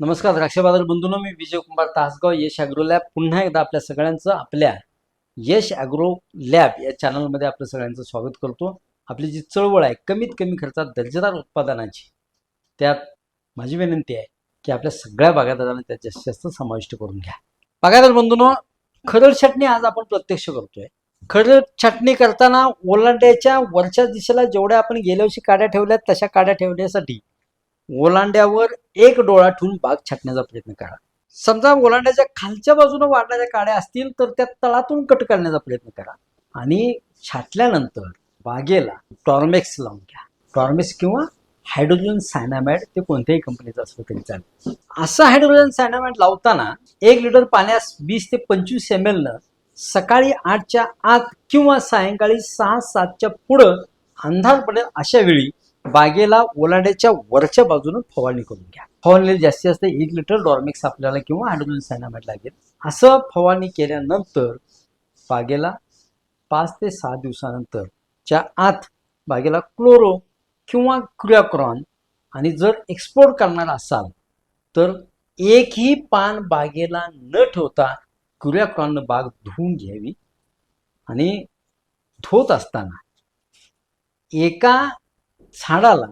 नमस्कार द्राक्ष बाजार बंधूंनो मी विजय कुमार तासगाव यश ॲग्रो लॅब. पुन्हा एकदा आपल्या सगळ्यांचं आपल्या यश ॲग्रो लॅब या चॅनलमध्ये आपलं सगळ्यांचं स्वागत करतो. आपली जी चळवळ आहे कमीत कमी खर्चात दर्जेदार उत्पादनाची त्यात माझी विनंती आहे की आपल्या सगळ्या बागायतदारांना त्यात जास्तीत जास्त समाविष्ट करून घ्या. बागायतदार बंधूंनो खरड छाटणी आज आपण प्रत्यक्ष करतोय. खरड छाटणी करताना ओलांड्याच्या वरच्या दिशेला जेवढ्या आपण गेल्या वर्षी काड्या ठेवल्यात तशा काड्या ठेवण्यासाठी ओलांड्यावर एक डोळा ठेवून बाग छाटण्याचा प्रयत्न करा. समजा ओलांड्याच्या खालच्या बाजूने वाढणाऱ्या काड्या असतील तर त्या तळातून कट करण्याचा प्रयत्न करा. आणि छाटल्यानंतर बागेला टॉर्मेक्स लावून घ्या. टॉर्मेक्स किंवा हायड्रोजन सायनामाइड ते कोणत्याही कंपनीचं असलं तरी चालेल. असं हायड्रोजन सायनामाइड लावताना एक लिटर पाण्यास वीस ते पंचवीस एम एल न सकाळी आठच्या आत किंवा सायंकाळी सहा सातच्या पुढं अंधार पडेल अशा वेळी बागेला ओलांड्याच्या वरच्या बाजूने फवारणी करून घ्या. फवारणी जास्तीत जास्त एक लिटर डॉर्मिक्स आपल्याला किंवा हायड्रोजन सायनामाइड लागेल. असं फवारणी केल्यानंतर बागेला पाच ते सहा दिवसानंतर च्या आत बागेला क्लोरो किंवा क्रियाक्रॉन आणि जर एक्सपोर्ट करणार असाल तर एकही पान बागेला न ठेवता क्रियाक्रॉननं बाग धुवून घ्यावी. आणि धुत असताना एका झाडाला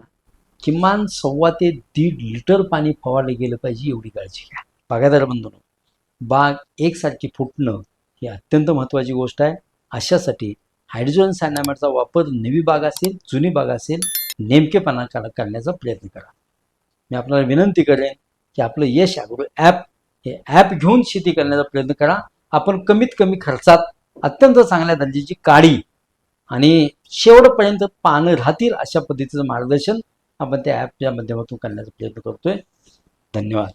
किमान सव्वा ते दीड लिटर पाणी फवारले गेलं पाहिजे एवढी काळजी घ्या. बागायदार बंधूंनो बाग एकसारखी फुटणं ही अत्यंत महत्त्वाची गोष्ट आहे. अशासाठी हायड्रोजन सायनामाइडचा वापर नवी बाग असेल जुनी बाग असेल नेमकेपणा काढ- करण्याचा प्रयत्न करा. मी आपल्याला विनंती करेन की आपलं यश ॲग्रो ॲप हे ॲप घेऊन शेती करण्याचा प्रयत्न करा. आपण कमीत कमी खर्चात अत्यंत चांगल्या दर्जाची काडी आणि शेवटपर्यंत पानं राहतील अशा पद्धतीचं मार्गदर्शन आपण त्या ॲपच्या माध्यमातून करण्याचा प्रयत्न करतोय. धन्यवाद.